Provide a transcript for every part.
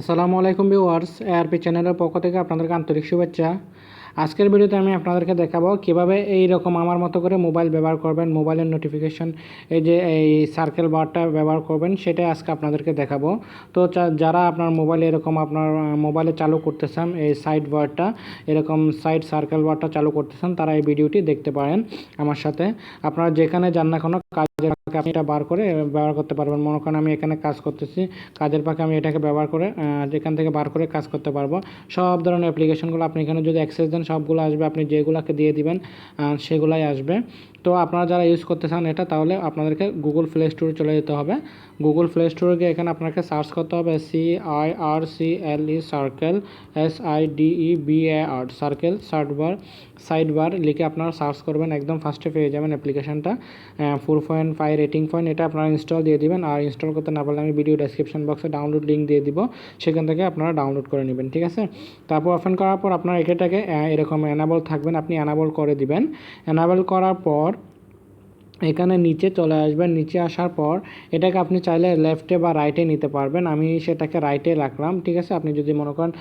আসসালামু আলাইকুম viewers ARP চ্যানেলের পক্ষ থেকে আপনাদেরকে আন্তরিক শুভেচ্ছা। আজকের ভিডিওতে আমি আপনাদেরকে দেখাবো কীভাবে এই রকম আমার মতো করে মোবাইল ব্যবহার করবেন, মোবাইলের নোটিফিকেশন এই যে এই সার্কেল বারটা ব্যবহার করবেন, সেটাই আজকে আপনাদেরকে দেখাবো। তো যারা আপনার মোবাইলে এরকম আপনার মোবাইলে চালু করতেছেন, এই সাইড বারটা এরকম সাইড সার্কেল বারটা চালু করতেছেন, তারা এই ভিডিওটি দেখতে পারেন আমার সাথে। আপনারা যেখানে যান না কোনো কাজের আপনি এটা বার করে ব্যবহার করতে পারবেন। মনে করেন আমি এখানে কাজ করতেছি, কাজের ফাঁকে আমি এটাকে ব্যবহার করে যেখান থেকে বার করে কাজ করতে পারব। সব ধরনের অ্যাপ্লিকেশনগুলো আপনি এখানে যদি অ্যাক্সেস দেন, সবগুলো আসবে। আপনি যেগুলোকে দিয়ে দিবেন সেগুলাই আসবে। তো আপনারা যারা ইউজ করতে চান এটা, তাহলে আপনাদেরকে গুগল প্লে স্টোরে চলে যেতে হবে। গুগল প্লে স্টোরে গিয়ে এখানে আপনাকে সার্চ করতে হবে C I R C L E circle S I D E B A R circle shirt bar side bar লিখে আপনারা সার্চ করবেন, একদম ফার্স্টে পেয়ে যাবেন অ্যাপ্লিকেশনটা four point five rating point এটা আপনারা ইনস্টল দিয়ে দিবেন। আর ইনস্টল করতে না পারলে আমি ভিডিও ডেসক্রিপশন বক্সে ডাউনলোড লিঙ্ক দিয়ে দিব। সেখান থেকে আপনারা ডাউনলোড করে নেবেন, ঠিক আছে? তারপর ওপেন করার পর আপনার এটাকে এরকম অ্যানাবল থাকবেন, আপনি অ্যানাবল করে দিবেন। অ্যানাবল করার পর এখানে নিচে চলে আসবেন, নিচে আসার পর এটাকে আপনি চাইলে লেফটে বা রাইটে নিতে পারবেন। আমি সেটাকে রাইটে রাখলাম, ঠিক আছে? আপনি যদি মনে করেন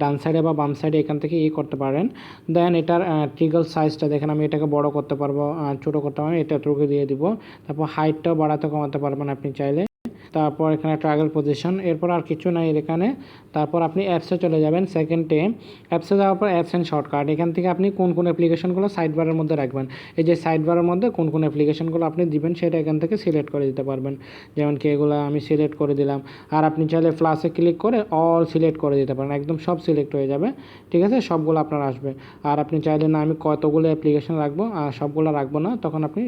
ডান সাইডে বা বাম সাইডে এখান থেকে ই করতে পারেন দেন এটার ট্রিগল সাইজটা দেখেন, আমি এটাকে বড় করতে পারব ছোটো করতে পারব এটা টুকে দিয়ে দিব। তারপর হাইটটাও বাড়াতে কমাতে পারবেন আপনি চাইলে। তারপর এখানে ট্রাগল পজিশন এরপর আর কিছু নাই এখানে। তারপর আপনি অ্যাপসে চলে যাবেন সেকেন্ড সেকেন্ডে অ্যাপসে যাওয়ার পর অ্যাপস অ্যান্ড শর্টকাট এখান থেকে আপনি কোন কোন অ্যাপ্লিকেশনগুলো সাইড বারের মধ্যে রাখবেন। এই যে সাইড বারের মধ্যে কোন কোন অ্যাপ্লিকেশনগুলো আপনি দিবেন, সেটা এখান থেকে সিলেক্ট করে দিতে পারবেন। যেমন কি এগুলো আমি সিলেক্ট করে দিলাম। আর আপনি চাইলে প্লাসে ক্লিক করে অল সিলেক্ট করে দিতে পারেন। একদম সব সিলেক্ট হয়ে যাবে। ঠিক আছে? সবগুলো আপনার আসবে। আর আপনি চাইলে না, আমি কতগুলো অ্যাপ্লিকেশন রাখব, আর সবগুলো রাখব না, তখন আপনি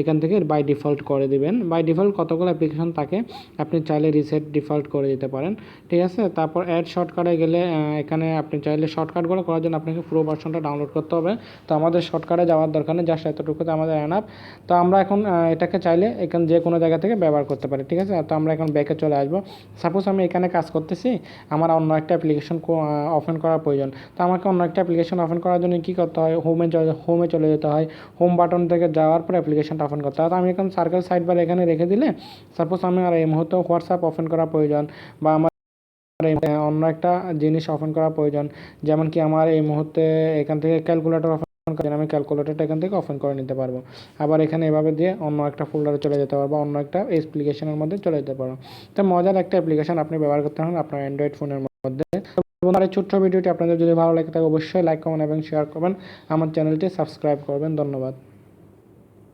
এখান থেকে বাই ডিফল্ট করে দিবেন। বাই ডিফল্ট কতগুলো অ্যাপ্লিকেশন থাকে আপনি চাইলে রিসেট ডিফল্ট করে দিতে পারেন। ঠিক আছে? তারপর অ্যাড শর্টকাটে গেলে এখানে আপনি চাইলে শর্টকাটগুলো করার জন্য আপনাকে পুরো ভার্সনটা ডাউনলোড করতে হবে। তো আমাদের শর্টকাটে যাওয়ার দরকার নেই জাস্ট এতটুকুতে আমাদের অ্যানাপ তো আমরা এখন এটাকে চাইলে এখান যে কোনো জায়গা থেকে ব্যবহার করতে পারি, ঠিক আছে? তো আমরা এখন ব্যাকে চলে আসব। সাপোজ আমি এখানে কাজ করতেছি, আমার অন্য একটা অ্যাপ্লিকেশন ওপেন করার প্রয়োজন। তো আমাকে অন্য একটা অ্যাপ্লিকেশন ওপেন করার জন্য কী করতে হয়? হোমে হোমে চলে যেতে হয়। হোম বাটন থেকে যাওয়ার পর অ্যাপ্লিকেশনটা ওপেন করতে হয়। তো আমি এখন সার্কেল সাইড বার এখানে রেখে দিলে সাপোজ আমি আর এই মুহূর্তে হোয়াটসঅ্যাপ ওপেন করা প্রয়োজন বা আমার অন্য একটা জিনিস ওপেন করা প্রয়োজন। যেমন কি আমার এই মুহূর্তে এখান থেকে ক্যালকুলেটর ওপেন করেন আমি ক্যালকুলেটরটা এখান থেকে ওপেন করে নিতে পারব। আবার এখানে এভাবে দিয়ে অন্য একটা ফোল্ডারে চলে যেতে পারব, অন্য একটা অ্যাপ্লিকেশনের মধ্যে চলে যেতে পারব। তো মজার একটা অ্যাপ্লিকেশন আপনি ব্যবহার করতে পারেন আপনার অ্যান্ড্রয়েড ফোনের মধ্যে। বন্ধুরা ছোট্ট ভিডিওটি আপনাদের যদি ভালো লাগে তাহলে অবশ্যই লাইক কমেন্ট এবং শেয়ার করবেন। আমার চ্যানেলটি সাবস্ক্রাইব করবেন। ধন্যবাদ।